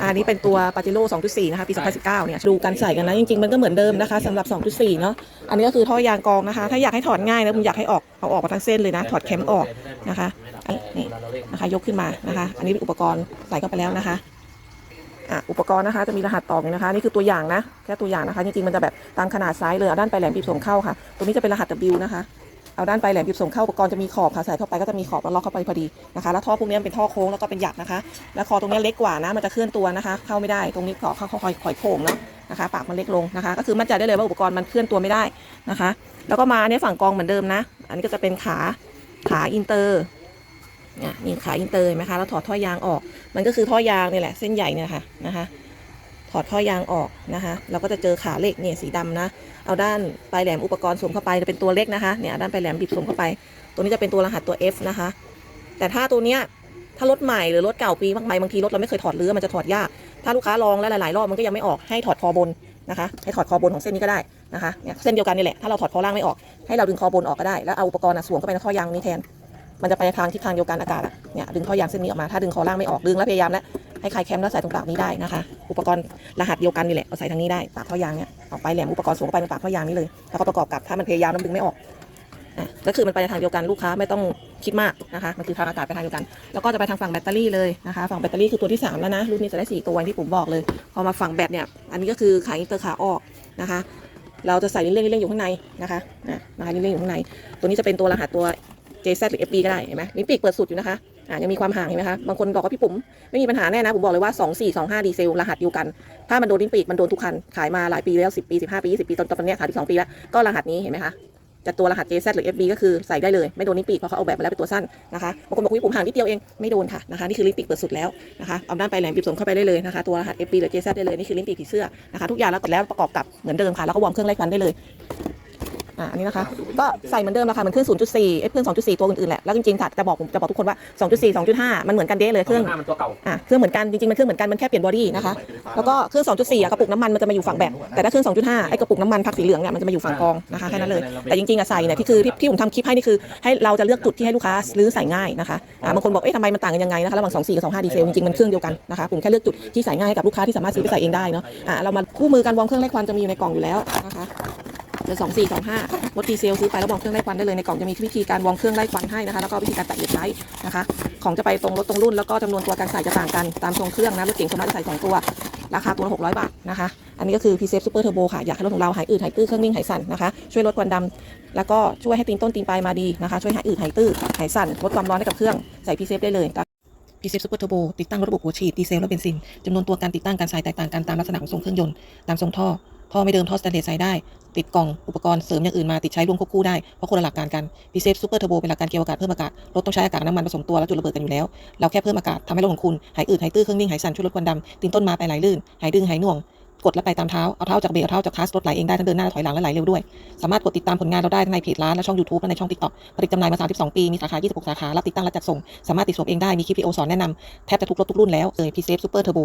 อันนี้เป็นตัวปาเจโร่2.4 นะคะ ปี 2019 เนี่ย ดูการใส่กันนะ จริง ๆ มันก็เหมือนเดิมนะคะสำหรับ 2.4 เนาะ อันนี้ก็คือท่อยางกรองนะคะ ถ้าอยากให้ถอดง่ายนะผมอยากให้ออก เอาออกมาทั้งเส้นเลยนะ ถอดแคมออกนะคะอันนี่นะคะ ยกขึ้นมานะคะ อันนี้เป็นอุปกรณ์ใส่เข้าไปแล้วนะคะอะอุปกรณ์นะคะจะมีรหัสต่ออยู่นะคะ นี่คือตัวอย่างนะ แค่ตัวอย่างนะคะ จริงๆมันจะแบบตามขนาดไซส์เลยเอาด้านปลายแหลมบีบส่งเข้าค่ะตรงนี้จะเป็นรหัส W นะคะ เอาด้านปลายแหลมบีบส่งเข้าอุปกรณ์จะมีขอบค่ะใส่เข้าไปก็จะมีขอบแล้วล็อกเข้าไปพอดีนะคะ แล้วท่อพวกนี้มันเป็นท่อโค้งแล้วก็เป็นหยักนะคะ แล้วคอตรงนี้เล็กกว่านะ มันจะเคลื่อนตัวนะคะ เข้าไม่ได้ตรงนี้เกาะเข้าคอยคอยโค้งเนาะนะคะ ปากมันเล็กลงนะคะ ก็คือมั่นใจได้เลยว่าอุปกรณ์มันเคลื่อนตัวไม่ได้นะคะ แล้วก็มาเนี่ยฝั่งกองเหมือนเดิมนะ อันนี้ก็จะเป็นขาขาอินเตอร์นี่ขาอินเตอร์ไหมคะแล้วถอดท่อยางออก มันก็คือท่อยางนี่แหละเส้นใหญ่เนี่ยค่ะนะคะ อดท่อยางออกนะคะ เราก็จะเจอขาเหล็กเนี่ยสีดำนะ เอาด้านปลายแหลมอุปกรณ์สวมเข้าไปจะเป็นตัวเล็กนะคะ เนี่ยด้านปลายแหลมบีบสวมเข้าไป ตัวนี้จะเป็นตัวรหัสตัว F นะคะ แต่ถ้าตัวเนี้ยถ้ารถใหม่หรือรถเก่าปีมากไปบางทีรถเราไม่เคยถอดเรือมันจะถอดยาก ถ้าลูกค้าลองแล้วหลายๆรอบมันก็ยังไม่ออกให้ถอดคอบนนะคะ ให้ถอดคอบนของเส้นนี้ก็ได้นะคะ เนี่ยเส้นเดียวกันนี่แหละ ถ้าเราถอดคอล่างไม่ออก ให้เราดึงคอบนออกก็ได้ แล้วเอาอุปกรณ์อะสวมเข้าไปในท่อยางนี้แทน มันจะไปทางทิศทางเดียวกันอากาศอะเนี่ยดึงท่อยางเส้นนี้ออกมา ถ้าดึงคอล่างไม่ออกดึงแล้วพยายามแล้ว ให้คลายแคมแล้วใส่ตรงปากนี้ได้นะคะ อุปกรณ์รหัสเดียวกันนี่แหละเอาใส่ทางนี้ได้ปากท่อยางเนี่ยออกไปแหลมอุปกรณ์สวมเข้าไปในปากท่อยางนี้เลยแล้วก็ประกอบกับถ้ามันพยายามแล้วดึงไม่ออกอะก็คือมันไปในทางเดียวกันลูกค้าไม่ต้องคิดมากนะคะ มันคือทางอากาศไปทางเดียวกัน แล้วก็จะไปทางฝั่งแบตเตอรี่เลยนะคะ ฝั่งแบตเตอรี่คือตัวที่สามแล้วนะ รุ่นนี้จะได้สี่ตัวที่ผมบอกเลย พอมาฝั่งแบตเนี่ย อันนี้ก็คือขายอินเตอร์ขาออกนะคะ เราจะใส่ลิ้นเล่นลิ้นเล่นอยู่ข้างในนะคะนะนะคะลิ้นเล่นอยู่ข้างใน ตัวนี้จะเป็นตัวรหัสตัว JZ หรือ FB ก็ได้ เห็นไหมลิ้นปีกเปิดสุดอยู่นะคะ อ่ายังมีความห่างเห็นไหมคะ บางคนบอกว่าพี่ปุ๋มไม่มีปัญหาแน่นะ ผมบอกเลยว่า 2 4 2 5 ดีเซล รหัสเดียวกัน ถ้ามันโดนลิ้นปีกมันโดนทุกคัน ขายมาหลายปีแล้ว 10 ปี 15 ปี 20 ปีจนตอนนี้ขายที่2ปีแล้ว ก็รหัสนี้เห็นไหมคะจะตัวรหัส JZ หรือ FB ก็คือใส่ได้เลย ไม่โดนลิ้นปีกเพราะเขาเอาแบบมาแล้วเป็นตัวสั้นนะคะบางคนบอกว่าพี่ปุ๋มห่างนิดเดียวเองไม่โดนค่ะนะคะนี่คือลิ้นปีกเปิดสุดแล้วนะคะเอาด้านไปแหลมบีบส่งเข้าไปได้เลยนะคะตัวรหัส FB หรือ JZ ได้เลยนี่คือลิ้นปีกผีเสื้อนะคะทุกอย่างแล้วกดแล้วประกอบกับเหมือนเดิมค่ะแล้วก็วอร์มเครื่องไล่ควันได้เลย อ่าอันนี้นะคะ ก็ใส่เหมือนเดิมราคาเหมือนเครื่อง0.4ไอ้เครื่อง2.4 ตัวอื่นๆแหละ แล้วจริงๆค่ะจะบอกผมจะบอกทุกคนว่า 2.4 2.5 มันเหมือนกันเด้เลยเครื่องหน้ามันตัวเก่าอะเครื่องเหมือนกันจริงๆมันเครื่องเหมือนกันมันแค่เปลี่ยนบอดี้นะคะ แล้วก็เครื่อง 2.4อะกระปุกน้ำมันมันจะมาอยู่ฝั่งแบตแต่ถ้าเครื่อง2.5ไอ้กระปุกน้ำมันพักสีเหลืองเนี่ยมันจะมาอยู่ฝั่งกองนะคะแค่นั้นเลย แต่จริงๆอะใส่เนี่ยที่คือที่ที่ผมทำคลิปให้นี่คือให้เราจะเลือกจุดที่ให้ลูกค้าซื้อใส่ง่ายนะคะอ่าบางคนบอกเอ๊ะทำไมมันต่างกันยังไงนะคะระหว่าง24กับ25ดีเซลจริงๆมันเครื่องเดียวกันนะคะผมแค่เลือกจุดที่ใส่ง่ายให้กับลูกค้าที่สามารถซื้อไปใส่เองได้เนาะอ่าเรามาคู่มือการวอร์มเครื่องไล่ควันจะมีอยู่ในกล่องอยู่แล้วนะคะ เดี๋ยวสองสี่สองห้ารถดีเซลซื้อไปแล้ววอร์มเครื่องไล่ควันได้เลยในกล่องจะมีวิธีการวอร์มเครื่องไล่ควันให้นะคะแล้วก็วิธีการแตะเหยียบไลท์นะคะ ของจะไปตรงรถตรงรุ่นแล้วก็จำนวนตัวการใส่จะต่างกันตามทรงเครื่องนะรถเก่งสามารถใส่สองตัวราคาตัวละ600บาทนะคะ อันนี้ก็คือ p c เซฟซูเปอร์เทอร์โบค่ะ อยากให้รถของเราหายอืดหายตื้อเครื่องนิ่งหายสั่นนะคะ ช่วยลดควันดำแล้วก็ช่วยให้ตีนต้นตีนปลายมาดีนะคะ ช่วยหายอืดหายตื้อหายสั่นลดความร้อนให้กับเครื่องใส่ p c เซฟได้เลย p c เซฟซูเปอร์เทอร์โบติดตั้งระบบหัวฉีดดีเซลและเบนซินจำนวนตัวการติดตั้งการใส่แตกต่างกันตามลักษณะของทรงเครื่องยนต์ตามทรงท่อท่อไม่เดิมท่อสแตนเลสใส่ได้ ติดกล่องอุปกรณ์เสริมอย่างอื่นมาติดใช้ร่วมควบคู่ได้ เพราะคนละหลักการกัน p c เซฟซูเปอร์เทอร์โบเป็นหลักการเกี่ยวกับอากาศเพิ่มอากาศรถต้องใช้อากาศน้ำมันผสมตัวแล้วจุดระเบิดกันอยู่แล้ว เราแค่เพิ่มอากาศทำให้รถของคุณหายอืดหายตื้อเครื่องนิ่งหายสั่นช่วยลดควันดำตีนต้นมาไปไหลลื่นหายดึงหายน่วงกดแล้วไปตามเท้า เอาเท้าจากเบรกเอาเท้าจากคลาสรถไหลเองได้ทั้งเดินหน้าและถอยหลังและไหลเร็วด้วย สามารถกดติดตามผลงานเราได้ทั้งในเพจร้านและช่อง YouTube และในช่อง TikTok ผลิตจำหน่ายมา 32 ปี มีสาขา 26 สาขา รับติดตั้งและจัดส่ง สามารถติดสวมเองได้ มีคลิปวิดีโอสอนแนะนำแทบจะทุกรถทุกรุ่นแล้วเลย p c เซฟซูเปอร์เทอร์โบ